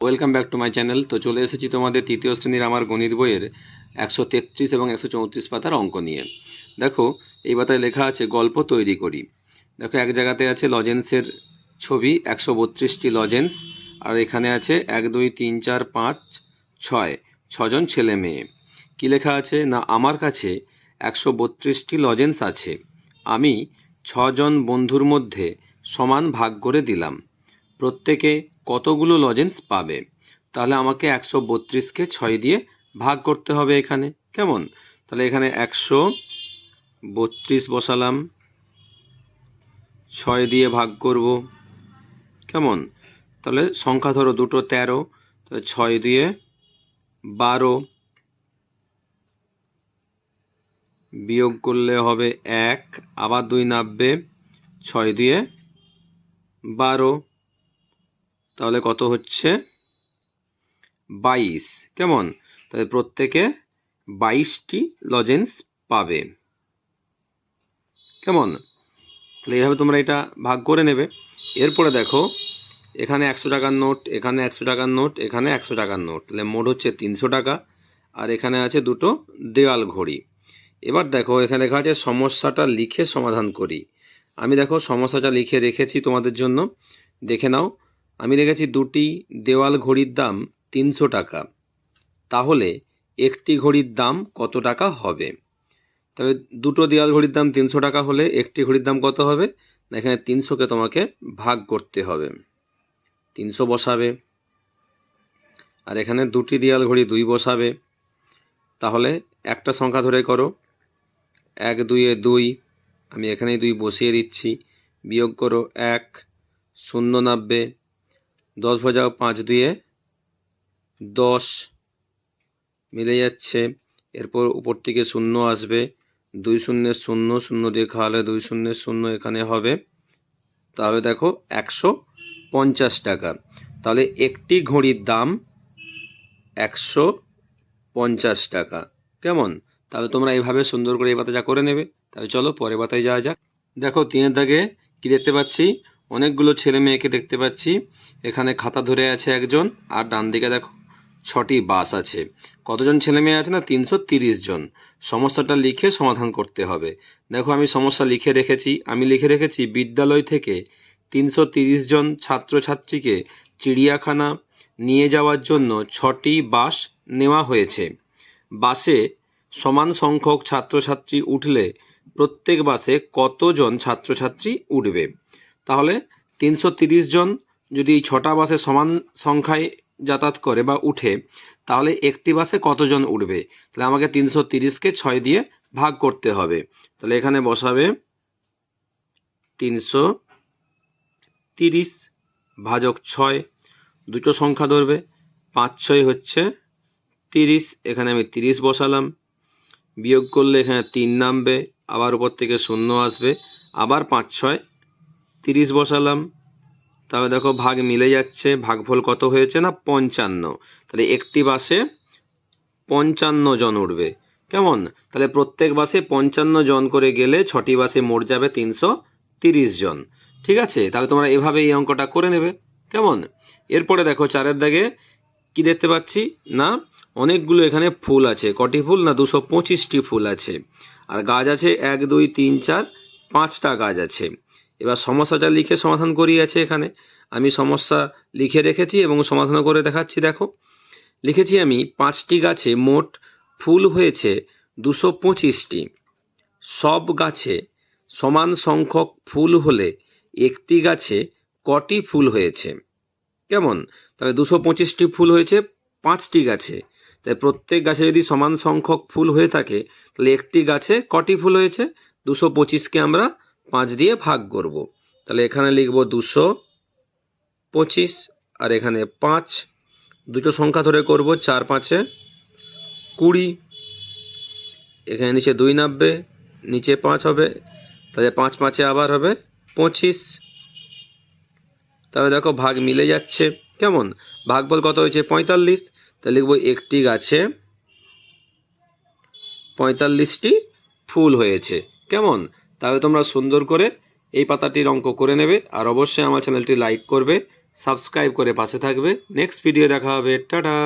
Welcome back to my channel তো চলে এসেছি তোমাদের তৃতীয় শ্রেণির আমার গণিত বইয়ের একশো তেত্রিশ এবং একশো চৌত্রিশ পাতার অঙ্ক নিয়ে। দেখো, এই পাতায় লেখা আছে, গল্প তৈরি করি। দেখো, এক জায়গাতে আছে লজেন্সের ছবি, একশো বত্রিশটি লজেন্স আর এখানে আছে এক, দুই, তিন, চার, পাঁচ, ছয়, ছজন ছেলে মেয়ে। কি লেখা আছে? না, আমার কাছে একশো বত্রিশটি লজেন্স আছে। আমি ছজন বন্ধুর মধ্যে সমান ভাগ করে দিলাম। প্রত্যেকে কতগুলো লজেন্স পাবে? তাহলে আমাকে একশো বত্রিশকে ছয় দিয়ে ভাগ করতে হবে এখানে। কেমন? তাহলে এখানে একশো বত্রিশ বসালাম। ছয় দিয়ে ভাগ করব। কেমন? তাহলে সংখ্যা ধরো দুটো তেরো, তাহলে ছয় দিয়ে বারো বিয়োগ করলে হবে এক, আবার দুই নাববে, ছয় দিয়ে বারো। তাহলে কত হচ্ছে? বাইশ। কেমন? তাহলে প্রত্যেকে বাইশটি লজেন্স পাবে। কেমন? তাহলে এইভাবে তোমরা এটা ভাগ করে নেবে। এরপরে দেখো, এখানে একশো টাকার নোট, এখানে একশো টাকার নোট, এখানে একশো টাকার নোট। তাহলে মোট হচ্ছে তিনশো টাকা। আর এখানে আছে দুটো দেওয়াল ঘড়ি। এবার দেখো, এখানে লেখা আছে, সমস্যাটা লিখে সমাধান করি। আমি দেখো, সমস্যাটা লিখে রেখেছি তোমাদের জন্য। দেখে নাও আমি লিখেছি দুটি দেওয়াল ঘড়ির দাম তিনশো টাকা। তাহলে একটি ঘড়ির দাম কত টাকা হবে? তবে দুটো দেওয়াল ঘড়ির দাম তিনশো টাকা হলে একটি ঘড়ির দাম কত হবে? না, এখানে তিনশোকে তোমাকে ভাগ করতে হবে। তিনশো বসাবে। আর এখানে দুটি দেওয়াল ঘড়ি দুই বসাবে। তাহলে একটা সংখ্যা ধরে করো। এক দুইয়ে দুই। আমি এখানেই দুই বসিয়ে দিচ্ছি। বিয়োগ করো এক, শূন্য নাববে দশ বাজাও পাঁচ দুয়ে দশ মিলে যাচ্ছে। এরপর উপর থেকে শূন্য আসবে। দুই শূন্যের শূন্য শূন্য দিয়ে খাওয়ালে দুই শূন্যের শূন্য এখানে হবে। তাহলে দেখো একশো পঞ্চাশ টাকা। তাহলে একটি ঘড়ির দাম একশো পঞ্চাশ টাকা। কেমন? তাহলে তোমরা এইভাবে সুন্দর করে এই পাতাটা করে নেবে। তাহলে চলো পরের পাতায় যাওয়া যাক। দেখো তিনের দাগে কি দেখতে পাচ্ছি? অনেকগুলো ছেলে মেয়েকে দেখতে পাচ্ছি। এখানে খাতা ধরে আছে একজন, আর ডান দিকে দেখো, ছটি বাস আছে। কতজন ছেলে মেয়ে আছে না? তিনশো জন। সমস্যাটা লিখে সমাধান করতে হবে। দেখো, আমি সমস্যা লিখে রেখেছি। আমি লিখে রেখেছি, বিদ্যালয় থেকে তিনশো জন ছাত্রছাত্রীকে চিড়িয়াখানা নিয়ে যাওয়ার জন্য ছটি বাস নেওয়া হয়েছে। বাসে সমান সংখ্যক ছাত্রছাত্রী উঠলে প্রত্যেক বাসে কতজন ছাত্রছাত্রী উঠবে? তাহলে তিনশো জন যদি এই ছটা বাসে সমান সংখ্যায় যাতায়াত করে বা উঠে, তাহলে একটি বাসে কতজন উঠবে? তাহলে আমাকে তিনশো তিরিশকে ছয় দিয়ে ভাগ করতে হবে। তাহলে এখানে বসাবে তিনশো তিরিশ ভাজক ছয়, দুটো সংখ্যা ধরবে। পাঁচ ছয় হচ্ছে তিরিশ, এখানে আমি তিরিশ বসালাম। বিয়োগ করলে এখানে তিন নামবে, আবার উপর থেকে শূন্য আসবে। আবার পাঁচ ছয় তিরিশ বসালাম। তবে দেখো ভাগ মিলে যাচ্ছে, ভাগফল কত হয়েছে না? পঞ্চান্ন। তাহলে একটি বাসে পঞ্চান্ন জন উঠবে। কেমন? তাহলে প্রত্যেক বাসে পঞ্চান্ন জন করে গেলে ছটি বাসে মোট যাবে তিনশো তিরিশ জন। ঠিক আছে? তাহলে তোমরা এভাবে এই অঙ্কটা করে নেবে। কেমন? এরপরে দেখো চারের দাগে কি দেখতে পাচ্ছি? না, অনেকগুলো এখানে ফুল আছে। কটি ফুল? না, দুশো পঁচিশটি ফুল আছে। আর গাছ আছে এক, দুই, তিন, চার, পাঁচটা গাছ আছে। এবার সমস্যাটা লিখে সমাধান করি আছে এখানে। আমি সমস্যা লিখে রেখেছি এবং সমাধান করে দেখাচ্ছি, দেখো। লিখেছি আমি, পাঁচটি গাছে মোট ফুল হয়েছে দুশো পঁচিশটি। সব গাছে সমান সংখ্যক ফুল হলে একটি গাছে কটি ফুল হয়েছে? কেমন? তবে দুশো পঁচিশটি ফুল হয়েছে, পাঁচটি গাছে। তাই প্রত্যেক গাছে যদি সমান সংখ্যক ফুল হয়ে থাকে, তাহলে একটি গাছে কটি ফুল হয়েছে? দুশো পঁচিশকে আমরা পাঁচ দিয়ে ভাগ করব। তাহলে এখানে লিখব দুশো পঁচিশ, আর এখানে পাঁচ। দুটো সংখ্যা ধরে করব, চার পাঁচে কুড়ি। এখানে নিচে দুই নাববে নিচে পাঁচ হবে। তাহলে পাঁচ পাঁচে আবার হবে পঁচিশ। তবে দেখো ভাগ মিলে যাচ্ছে। কেমন? ভাগফল কত হয়েছে? পঁয়তাল্লিশ। তাহলে লিখব একটি গাছে পঁয়তাল্লিশটি ফুল হয়েছে। কেমন? তাহলে তোমরা সুন্দর করে এই পাতাটির অঙ্ক করে নেবে। আর অবশ্যই আমার চ্যানেলটি লাইক করবে, সাবস্ক্রাইব করে পাশে থাকবে। নেক্সট ভিডিও দেখা হবে। টাটা!